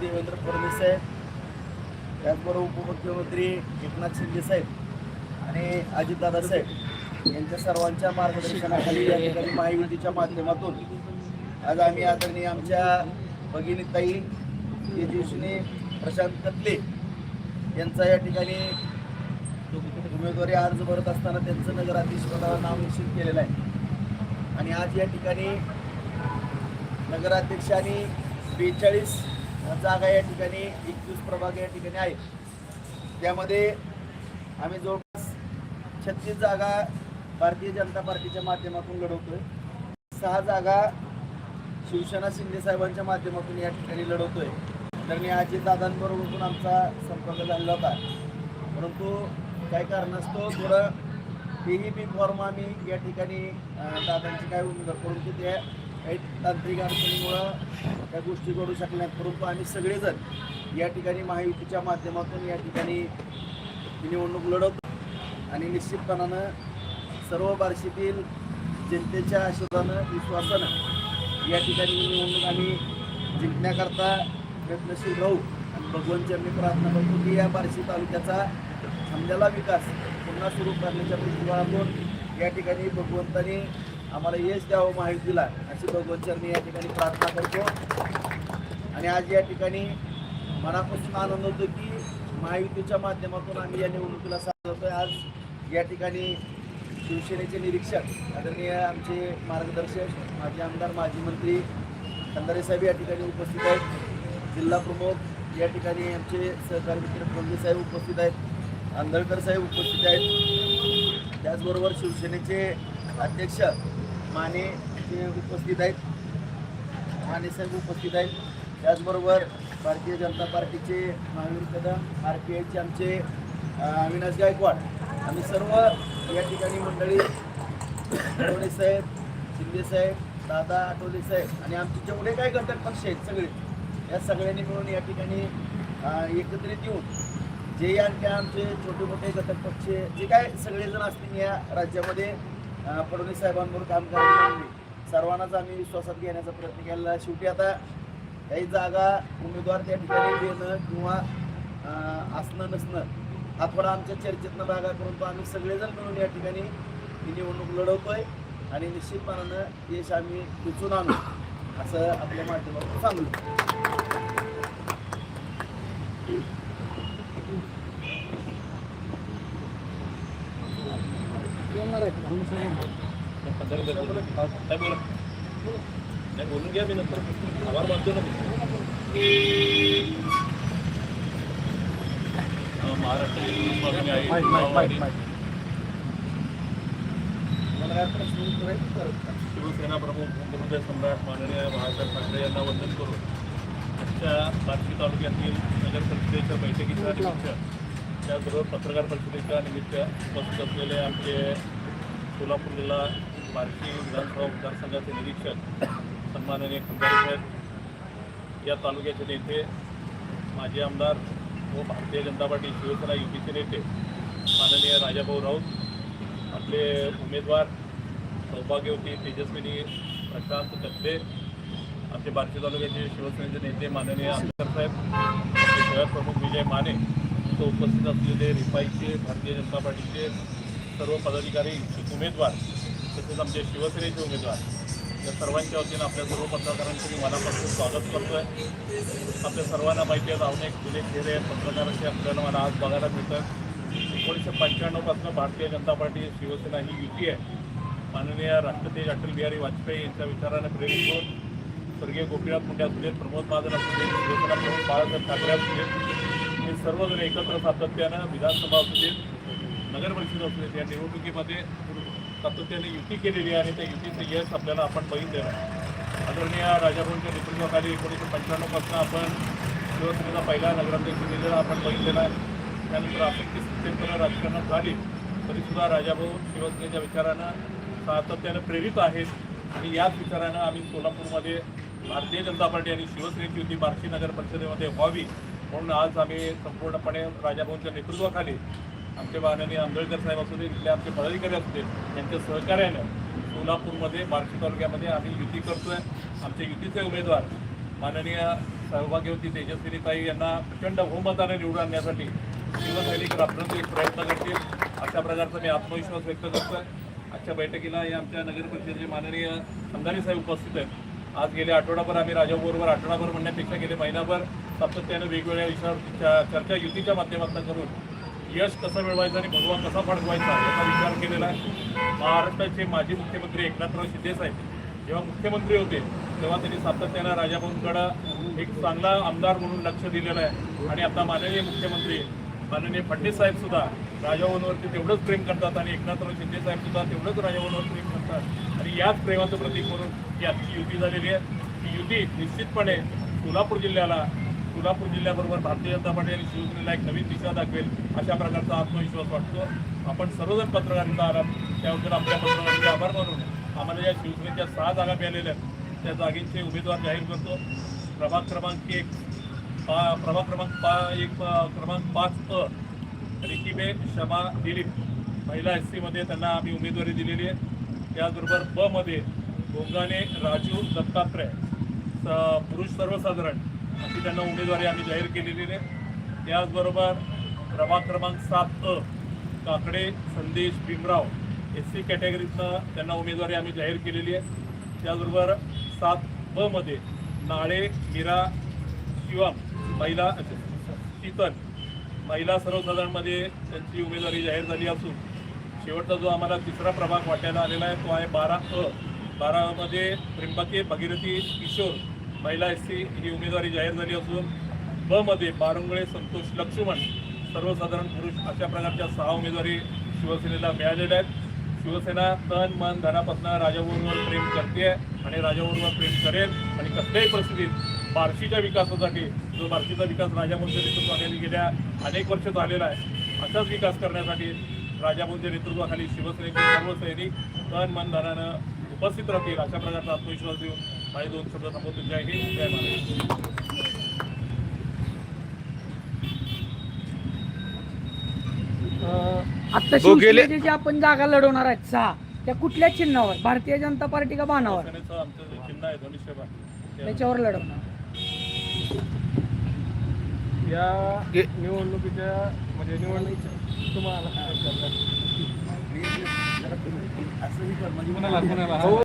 देवेंद्र फडणवीस साहेब त्याचबरोबर उपमुख्यमंत्री एकनाथ शिंदे साहेब आणि अजितदादा साहेब यांच्या सर्वांच्या मार्गदर्शनाखाली या ठिकाणी महायुतीच्या माध्यमातून आज आम्ही आदरणीय आमच्या भगिनीताई तेजस्विनी प्रशांत कत्ले यांचा या ठिकाणी उमेदवारी अर्ज भरत असताना त्यांचं नगराधीश पदावर नाव निश्चित केलेलं आहे. आणि आज या ठिकाणी नगराध्यक्ष आणि बेचाळीस जागा या ठिकाणी एकवीस प्रभाग या ठिकाणी आहे. त्यामध्ये आम्ही जवळपास छत्तीस जागा भारतीय जनता पार्टीच्या माध्यमातून लढवतोय. सहा जागा शिवसेना शिंदे साहेबांच्या माध्यमातून या ठिकाणी लढवतोय. तर मी अजित दादांबरोबर पण आमचा संपर्क झालेला होता. परंतु काही कारणास्तव थोडं तेही बी फॉर्म आम्ही या ठिकाणी दादांची काय उमेदवार परंतु त्या काही तांत्रिक अडचणीमुळं त्या गोष्टी घडू शकल्या परंतु आम्ही सगळेजण या ठिकाणी महायुतीच्या माध्यमातून या ठिकाणी निवडणूक लढवतो. आणि निश्चितपणानं सर्व बार्शीतील जनतेच्या आशीर्वादानं विश्वासानं या ठिकाणी निवडणूक आम्ही जिंकण्याकरता प्रयत्नशील राहू. आणि भगवंतची मी प्रार्थना करतो की या बार्शी तालुक्याचा समजाला विकास पुन्हा सुरू करण्याच्या दृष्टिकोनातून या ठिकाणी भगवंताने आम्हाला यश द्यावं माहितीला अशी मी या ठिकाणी प्रार्थना करतो. आणि आज या ठिकाणी मनापासून आनंद होतो की महायुतीच्या माध्यमातून आम्ही या निवडणुकीला साथ होतो आज या ठिकाणी शिवसेनेचे निरीक्षक आदरणीय आमचे मार्गदर्शक माजी आमदार माजी मंत्री खंदारे साहेब या ठिकाणी उपस्थित आहेत. जिल्हा प्रमुख या ठिकाणी आमचे सहकारी मित्र फडणवीस साहेब उपस्थित आहेत. आंधळकर साहेब उपस्थित आहेत. त्याचबरोबर शिवसेनेचे अध्यक्ष माने ते उपस्थित आहेत. माने साहेब उपस्थित आहेत. त्याचबरोबर भारतीय जनता पार्टीचे महावीर कदम आर पी आयचे आमचे अविनाश गायकवाड आम्ही सर्व या ठिकाणी मंडळी आठवले साहेब शिंदे साहेब दादा आठवले साहेब आणि आमचे जेवढे काय घटक पक्ष आहेत सगळे या सगळ्यांनी मिळून या ठिकाणी एकत्रित येऊन जे आणखी आमचे छोटे मोठे घटक पक्ष जे काय सगळेजण असतील या राज्यामध्ये फडणवीस साहेबांवर काम करायला सर्वांनाच आम्ही विश्वासात घेण्याचा प्रयत्न केला शेवटी आता काही जागा उमेदवार त्या ठिकाणी देणं किंवा असणं नसणं हा थोडा आमच्या चर्चेतनं भागा करून तो आम्ही सगळेजण मिळून या ठिकाणी ही निवडणूक लढवतोय आणि निश्चितपणानं यश आम्ही दिसून आणू असं आपल्या माध्यमातून सांगू. काय बोला नाही बोलून घ्या मी नंतर आभार मानतो ना मी शिवसेना प्रमुख मुख्यमंत्री सम्राट माननीय बाळासाहेब ठाकरे यांना वंदन करून आजच्या बार्शी तालुक्यातील नगर परिषदेच्या बैठकीच्या निमित्त त्याचबरोबर पत्रकार परिषदेच्या निमित्त उपस्थित असलेले आमचे सोलापूर जिल्हा भारतीय विधानसभा मतदारसंघाचे निरीक्षक सन्माननीय खंडारे साहेब या तालुक्याचे नेते माजी आमदार व भारतीय जनता पार्टी शिवसेना युतीचे नेते माननीय राजाभाऊ राऊत आपले उमेदवार सौभाग्यवती तेजस्विनी प्रशांत कत्ते आमचे भारतीय तालुक्याचे शिवसेनेचे नेते माननीय आंबेडकर साहेब शहर प्रमुख विजय माने तो उपस्थित असलेले रिपाईचे भारतीय जनता पार्टीचे सर्व पदाधिकारी उमेदवार तसेच आमचे शिवसेनेचे उमेदवार या सर्वांच्या वतीनं आपल्या सर्व पत्रकारांचे मी मनापासून स्वागत करतो आहे आपल्या सर्वांना माहिती आहे अनेक जुने चेहरे आहेत पत्रकारांचे आपल्याला मला आज बघायला मिळतात एकोणीसशे पंच्याण्णवपासून भारतीय जनता पार्टी शिवसेना ही युती आहे. माननीय राष्ट्रपती अटल बिहारी वाजपेयी यांच्या विचाराने प्रेरित होऊन स्वर्गीय गोपीनाथ मुंडे असू देत प्रमोद महाजन असू देत शिवसेना प्रमुख बाळासाहेब ठाकरे असू देत हे सर्वजण एकत्र सातत्यानं विधानसभा असू देत नगर परिषद असू देत या निवडणुकीमध्ये सातत्याने युती केलेली आहे आणि त्या युतीचं यश आपल्याला आपण बघितलेलं आहे. आदरणीय राजाभाऊंच्या नेतृत्वाखाली एकोणीसशे पंच्याण्णवपासून आपण शिवसेनेला पहिला नगराध्यक्ष दिलेला आपण बघितलेला आहे. त्यानंतर आपली सत्तेपर्यंत राजकारणात झाली तरीसुद्धा राजाभाऊ शिवसेनेच्या विचारानं सातत्यानं प्रेरित आहेत. आणि याच विचारानं आम्ही सोलापूरमध्ये भारतीय जनता पार्टी आणि शिवसेनेची युती बार्शी नगर परिषदेमध्ये व्हावी म्हणून आज आम्ही संपूर्णपणे राजाभाऊंच्या नेतृत्वाखाली आमचे माननीय आंबेडकर साहेब असू दे इथले आमचे पदाधिकारी असू दे यांच्या सहकार्यानं सोलापूरमध्ये बार्शी तालुक्यामध्ये आम्ही युती करतोय. आमचे युतीचे उमेदवार माननीय सौभाग्यवती तेजस्विनीताई यांना प्रचंड बहुमताने निवडून आणण्यासाठी शिवसैनिक एक प्रयत्न करतील. अशा प्रकारचा मी आत्मविश्वास व्यक्त करतोय. आजच्या बैठकीला या आमच्या नगर परिषदेचे माननीय संधानी साहेब उपस्थित आहेत. आज गेले आठवडाभर आम्ही राजाबरोबर आठवडाभर म्हणण्यापेक्षा गेले महिनाभर सातत्यानं वेगवेगळ्या विषयावर चर्चा युतीच्या माध्यमातून करून यश कसं मिळवायचं आणि भगवा कसा फडकवायचा याचा विचार केलेला आहे. महाराष्ट्राचे माजी मुख्यमंत्री एकनाथराव शिंदे साहेब जेव्हा मुख्यमंत्री होते तेव्हा त्यांनी सातत्यानं राजाभाऊंकडं एक चांगला आमदार म्हणून लक्ष दिलेलं आहे. आणि आता माननीय मुख्यमंत्री माननीय फडणवीस साहेबसुद्धा राजाभाऊंवरती तेवढंच प्रेम करतात आणि एकनाथराव शिंदे तेवढंच राजाभाऊंवर प्रेम करतात. आणि याच प्रेमाचं प्रतीक म्हणून ही आजची युती झालेली आहे. ही युती निश्चितपणे सोलापूर जिल्ह्याला सोलापूर जिल्ह्याबरोबर भारतीय जनता पार्टी आणि शिवसेनेला एक नवीन दिशा दाखवेल अशा प्रकारचा आत्मविश्वास वाटतो. आपण सर्वजण पत्रकारिता आलात. त्याबद्दल आपल्या पत्रकारांचे आभार मानून आम्हाला या शिवसेनेच्या सहा जागा मिळालेल्या आहेत. त्या जागेचे उमेदवार जाहीर करतो. प्रभाग क्रमांक एक पा प्रभाग क्रमांक पा एक क्रमांक पाच अ रिकीबे शमा दिलीप. महिला एस सीमध्ये त्यांना आम्ही उमेदवारी दिलेली आहे. त्याचबरोबर ब मध्ये गोंगाने राजू दत्तात्रय. स- पुरुष सर्वसाधारण. अशी त्यांना उमेदवारी आम्ही जाहीर केलेली आहे त्याचबरोबर प्रभाग क्रमांक सात अ काकडे संदेश भीमराव एस सी कॅटेगरीतनं त्यांना उमेदवारी आम्ही जाहीर केलेली आहे. त्याचबरोबर सात ब मध्ये नाळे मीरा शिवम महिला शीतल महिला सर्वसाधारणमध्ये त्यांची उमेदवारी जाहीर झाली असून शेवटचा जो आम्हाला तिसरा प्रभाग वाटायला आलेला आहे तो आहे बारा अ. बारामध्ये त्र्यंबके भगीरथी किशोर महिला एस सी ही उमेदवारी जाहीर झाली असून ब मध्ये बारंगुळे संतोष लक्ष्मण सर्वसाधारण पुरुष अशा प्रकारच्या सहा उमेदवारी शिवसेनेला मिळालेल्या आहेत. शिवसेना तन मन धनापासून राजाभाऊंवर प्रेम करते आणि राजाभाऊंवर प्रेम करेल आणि कसल्याही परिस्थितीत बार्शीच्या विकासासाठी जो बार्शीचा विकास राजाभाऊंच्या नेतृत्वाखाली गेल्या अनेक वर्ष झालेला आहे असाच विकास करण्यासाठी राजाभाऊंच्या नेतृत्वाखाली शिवसेनेचे सर्व सैनिक तन मन धनानं उपस्थित राहतील अशा प्रकारचा आत्मविश्वास देऊन माझे दोन शब्द थांबवतो. जय हिंद जय महाराष्ट्र. आता शिवसेनेचे जे आपण जागा लढवणार आहेत सहा त्या कुठल्या चिन्हावर? भारतीय जनता पार्टी का बाणावर? शिवसेनेचं आमचं चिन्ह आहे धनुष्यबाण त्या- त्याच्यावर लढवणार. या निवडणुकीच्या म्हणजे निवडणुकीच्या तुम्हाला असंही कर म्हणजे कोणाला कोणाला